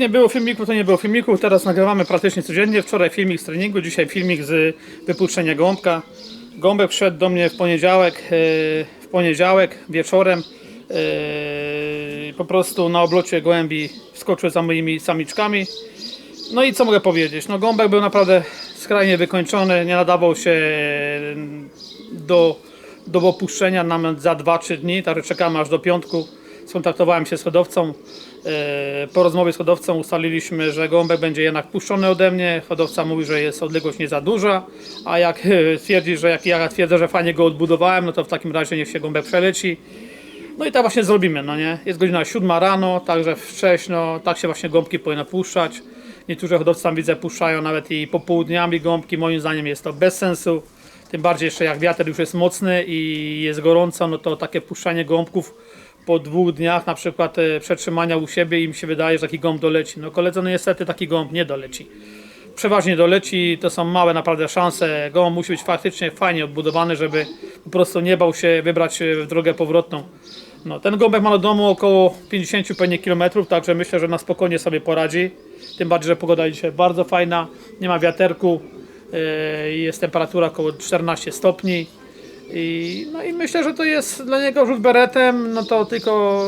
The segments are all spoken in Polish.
Nie było filmiku, to nie było filmiku. Teraz nagrywamy praktycznie codziennie. Wczoraj filmik z treningu, dzisiaj filmik z wypuszczenia gołąbka. Gąbek wszedł do mnie w poniedziałek, e, w poniedziałek wieczorem. e, Po prostu na oblocie gołębi wskoczył za moimi samiczkami. No i co mogę powiedzieć? No gąbek był naprawdę skrajnie wykończony, nie nadawał się do, do opuszczenia nawet za 2-3 dni, także czekamy aż do piątku. Skontaktowałem się z hodowcą. E, Po rozmowie z hodowcą ustaliliśmy, że gołąbek będzie jednak puszczony ode mnie. Hodowca mówi, że jest odległość nie za duża, a jak e, twierdzi, że jak ja twierdzę, że fajnie go odbudowałem, no to w takim razie niech się gołąbek przeleci. No i tak właśnie zrobimy, no nie? Jest godzina 7 rano, także wcześno, tak się właśnie gąbki powinno puszczać. Niektórzy hodowcy tam widzę puszczają nawet i popołudniami gąbki, moim zdaniem jest to bez sensu. Tym bardziej jeszcze jak wiatr już jest mocny i jest gorąco, no to takie puszczanie gąbków po dwóch dniach na przykład e, przetrzymania u siebie im się wydaje, że taki gąb doleci. No koledzy, no niestety taki gąb nie doleci. Przeważnie doleci, to są małe naprawdę szanse. Gołąb musi być faktycznie fajnie odbudowany, żeby po prostu nie bał się wybrać e, w drogę powrotną. No, ten gąbek ma do domu około 50 pewnie kilometrów, także myślę, że na spokojnie sobie poradzi. Tym bardziej, że pogoda dzisiaj bardzo fajna, nie ma wiaterku, yy, jest temperatura około 14 stopni. I, no i myślę, że to jest dla niego rzut beretem, no to tylko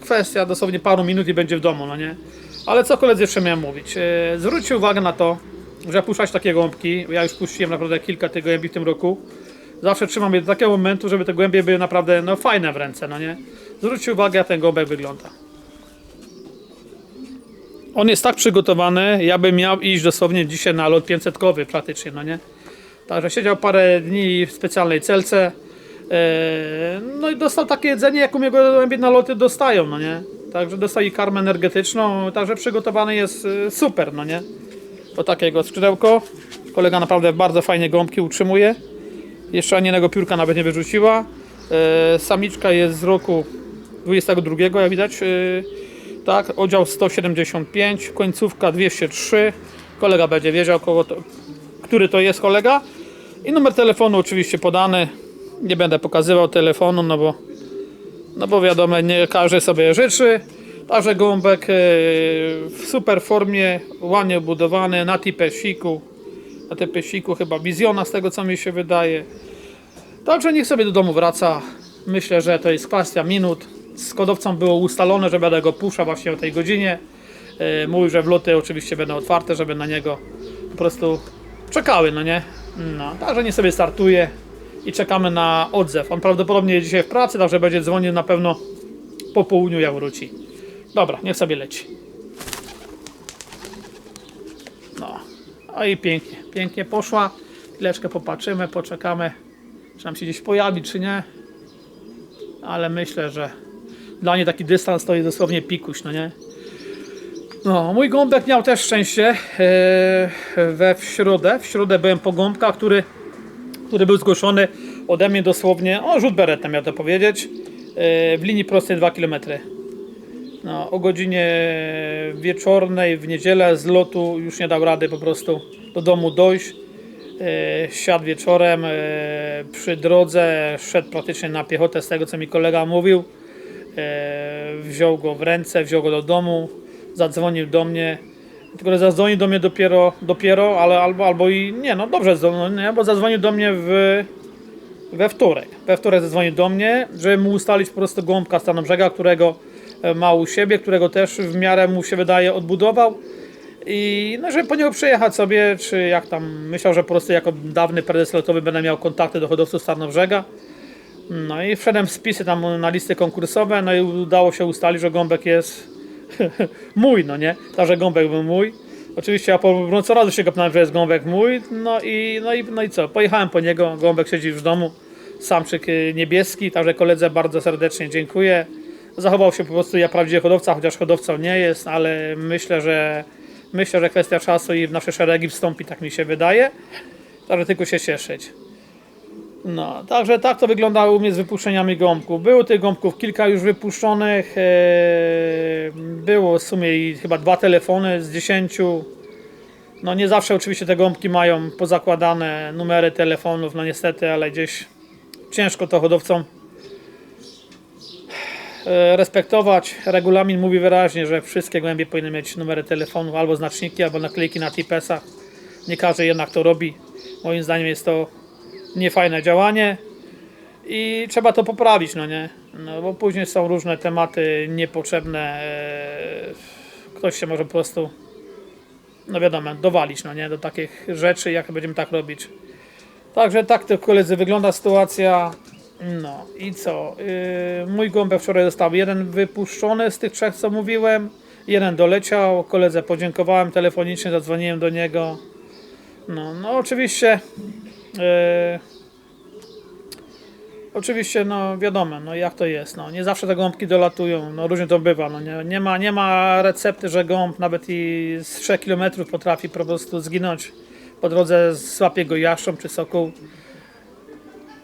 kwestia dosłownie paru minut i będzie w domu, no nie? Ale co koledzy jeszcze miałem mówić? Yy, zwróćcie uwagę na to, że puszczać takie gąbki, ja już puściłem naprawdę kilka tych gołębi w tym roku, zawsze trzymam je do takiego momentu, żeby te głębie były naprawdę no, fajne w ręce, no nie? Zwróćcie uwagę, jak ten gąbek wygląda. On jest tak przygotowany, ja bym miał iść dosłownie dzisiaj na lot 500-kowy praktycznie, no nie? Także siedział parę dni w specjalnej celce, e, no i dostał takie jedzenie, jak u mnie gołębie na loty dostają, no nie? Także dostał i karmę energetyczną, także przygotowany jest e, super, no nie? To takiego skrzydełko. Kolega naprawdę bardzo fajnie gąbki utrzymuje. Jeszcze ani jednego piórka nawet nie wyrzuciła. E, samiczka jest z roku 22, jak widać. Tak, oddział 175, końcówka 203. Kolega będzie wiedział, kogo to, który to jest kolega. I numer telefonu oczywiście podany. Nie będę pokazywał telefonu, no bo, no bo wiadomo, nie każdy sobie życzy. Także gołąbek e, w super formie, ładnie obudowany, na tipesiku. Na tipesiku chyba wizjona z tego co mi się wydaje. Także niech sobie do domu wraca. Myślę, że to jest kwestia minut. Z kodowcą było ustalone, że będę go puszczał właśnie o tej godzinie. E, Mówił, że wloty oczywiście będą otwarte, żeby na niego po prostu czekały, no nie? No, także nie sobie startuje i czekamy na odzew. On prawdopodobnie jest dzisiaj w pracy, także będzie dzwonił na pewno po południu jak wróci. Dobra, niech sobie leci. No, a i pięknie, pięknie poszła. Chwileczkę popatrzymy, poczekamy, czy nam się gdzieś pojawi, czy nie. Ale myślę, że dla niej taki dystans to jest dosłownie pikuś, no nie? No, mój gąbek miał też szczęście e, we w środę. W środę byłem po gąbka, który, który był zgłoszony ode mnie dosłownie, o rzut beretem miał to powiedzieć, e, w linii prostej 2 km. No, o godzinie wieczornej w niedzielę z lotu już nie dał rady po prostu do domu dojść. E, siadł wieczorem przy drodze, szedł praktycznie na piechotę z tego co mi kolega mówił. Wziął go w ręce, wziął go do domu, zadzwonił do mnie. Tylko że zadzwonił do mnie dopiero, dopiero ale albo, albo i nie, no dobrze, zadzwonił, nie, bo zadzwonił do mnie w, we wtorek. We wtorek zadzwonił do mnie, żeby mu ustalić po prostu gąbka Stanobrzega, którego e, ma u siebie, którego też w miarę mu się wydaje odbudował. I no, żeby po niego przyjechać sobie, czy jak tam myślał, że po prostu jako dawny prezes lotowy będę miał kontakty do hodowców Starnobrzega. No i wszedłem w spisy tam na listy konkursowe, no i udało się ustalić, że gąbek jest mój, no nie? Także gąbek był mój. Oczywiście ja po no, co razu się kopnąłem, że jest gąbek mój, no i, no i, no i co? Pojechałem po niego, gąbek siedzi w domu, samczyk y, niebieski, także koledze bardzo serdecznie dziękuję. Zachował się po prostu jak prawdziwy hodowca, chociaż hodowcą nie jest, ale myślę, że myślę, że kwestia czasu i w nasze szeregi wstąpi, tak mi się wydaje. Także tylko się cieszyć. No, także tak to wyglądało u mnie z wypuszczeniami gąbków. Było tych gąbków kilka już wypuszczonych. e, Było w sumie chyba dwa telefony z dziesięciu. No nie zawsze oczywiście te gąbki mają pozakładane numery telefonów, no niestety, ale gdzieś ciężko to hodowcom e, respektować. Regulamin mówi wyraźnie, że wszystkie gołębie powinny mieć numery telefonu albo znaczniki, albo naklejki na tipesach. Nie każdy jednak to robi. Moim zdaniem jest to niefajne działanie i trzeba to poprawić, no nie? No bo później są różne tematy niepotrzebne. e, Ktoś się może po prostu, no wiadomo, dowalić, no nie? Do takich rzeczy, jak będziemy tak robić. Także tak to koledzy wygląda sytuacja. No i co? Yy, mój gąbek wczoraj został jeden wypuszczony z tych trzech, co mówiłem. Jeden doleciał. Koledze podziękowałem telefonicznie, zadzwoniłem do niego. No, no oczywiście. Yy, oczywiście, no wiadomo, no jak to jest. No, nie zawsze te gąbki dolatują. No różnie to bywa. No, nie, nie, ma, nie ma recepty, że gąb nawet i z 3 km potrafi po prostu zginąć po drodze złapie go jaszcząb czy sokół.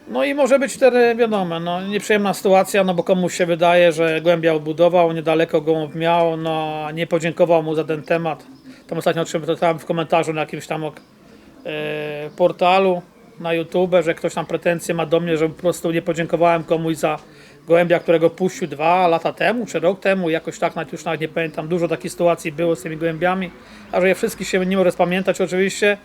No i może być wtedy, wiadomo, no, nieprzyjemna sytuacja, no bo komuś się wydaje, że głębia odbudował, niedaleko go miał, no nie podziękował mu za ten temat. Tam ostatnio czytałem w komentarzu na jakimś tam ok, e, portalu na YouTube, że ktoś tam pretensje ma do mnie, że po prostu nie podziękowałem komuś za gołębia, którego puścił dwa lata temu, czy rok temu, jakoś tak, nawet już nawet nie pamiętam, dużo takich sytuacji było z tymi gołębiami, a że ja wszystkich się nie mogę spamiętać oczywiście,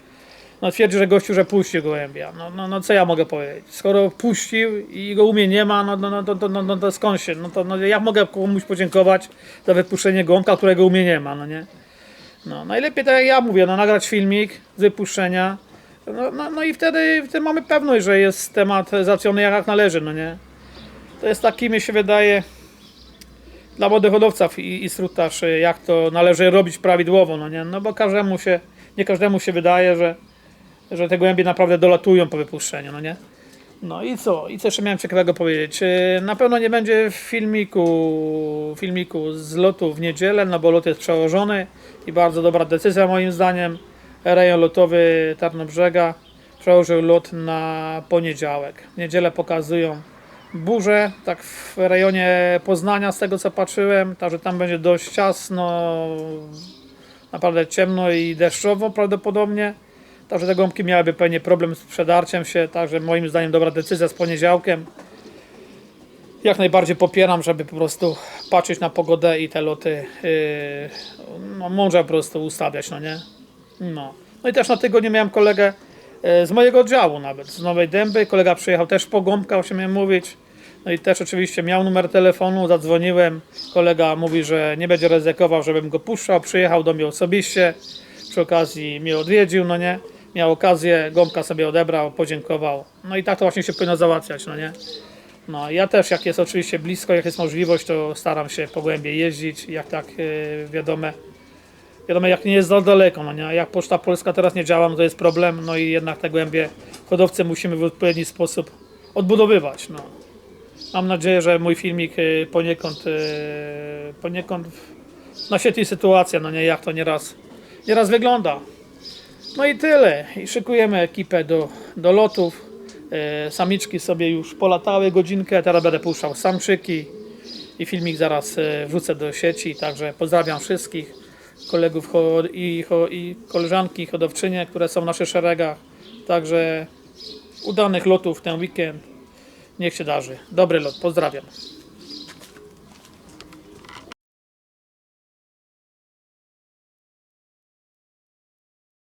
no twierdzi, że gościu, że puścił gołębia. No, no, no co ja mogę powiedzieć? Skoro puścił i go u mnie nie ma, no, no, no, to, no, no to skąd się? No to no, jak mogę komuś podziękować za wypuszczenie gołąbka, którego u mnie nie ma, no nie? No, najlepiej tak jak ja mówię, no, nagrać filmik z wypuszczenia, no, no, no i wtedy, wtedy mamy pewność, że jest temat załatwiony jak należy, no nie? To jest taki, mi się wydaje, dla młodych hodowców i, i strutarzy, jak to należy robić prawidłowo, no nie? No bo każdemu się, nie każdemu się wydaje, że że te gołębie naprawdę dolatują po wypuszczeniu, no nie? No i co? I co jeszcze miałem ciekawego powiedzieć? Yy, Na pewno nie będzie filmiku, filmiku z lotu w niedzielę, no bo lot jest przełożony i bardzo dobra decyzja moim zdaniem. Rejon lotowy Tarnobrzega przełożył lot na poniedziałek. W niedzielę pokazują burzę, tak w rejonie Poznania z tego co patrzyłem, także tam będzie dość ciasno, naprawdę ciemno i deszczowo prawdopodobnie. Także te gąbki miałyby pewnie problem z przedarciem się, także moim zdaniem dobra decyzja z poniedziałkiem. Jak najbardziej popieram, żeby po prostu patrzeć na pogodę i te loty yy, no, po prostu ustawiać, no nie? No. no i też na tygodniu miałem kolegę yy, z mojego oddziału nawet, z Nowej Dęby. Kolega przyjechał też po gąbka, o czym miałem mówić. No i też oczywiście miał numer telefonu, zadzwoniłem. Kolega mówi, że nie będzie ryzykował, żebym go puszczał. Przyjechał do mnie osobiście. Przy okazji mnie odwiedził, no nie? Miał okazję, gąbka sobie odebrał, podziękował. No i tak to właśnie się powinno załatwiać, no nie? No ja też, jak jest oczywiście blisko, jak jest możliwość, to staram się po głębiej jeździć, jak tak yy, wiadomo, wiadomo, jak nie jest za daleko, no nie? Jak Poczta Polska teraz nie działa, no to jest problem, no i jednak te głębie hodowcy musimy w odpowiedni sposób odbudowywać, no. Mam nadzieję, że mój filmik yy, poniekąd, yy, poniekąd naświetli sytuację, no nie, jak to nieraz, nieraz wygląda. No i tyle. I szykujemy ekipę do, do lotów. E, samiczki sobie już polatały godzinkę, teraz będę puszczał samczyki i filmik zaraz wrzucę do sieci. Także pozdrawiam wszystkich kolegów i, i koleżanki hodowczynie, które są w naszych szeregach. Także udanych lotów ten weekend. Niech się darzy. Dobry lot. Pozdrawiam.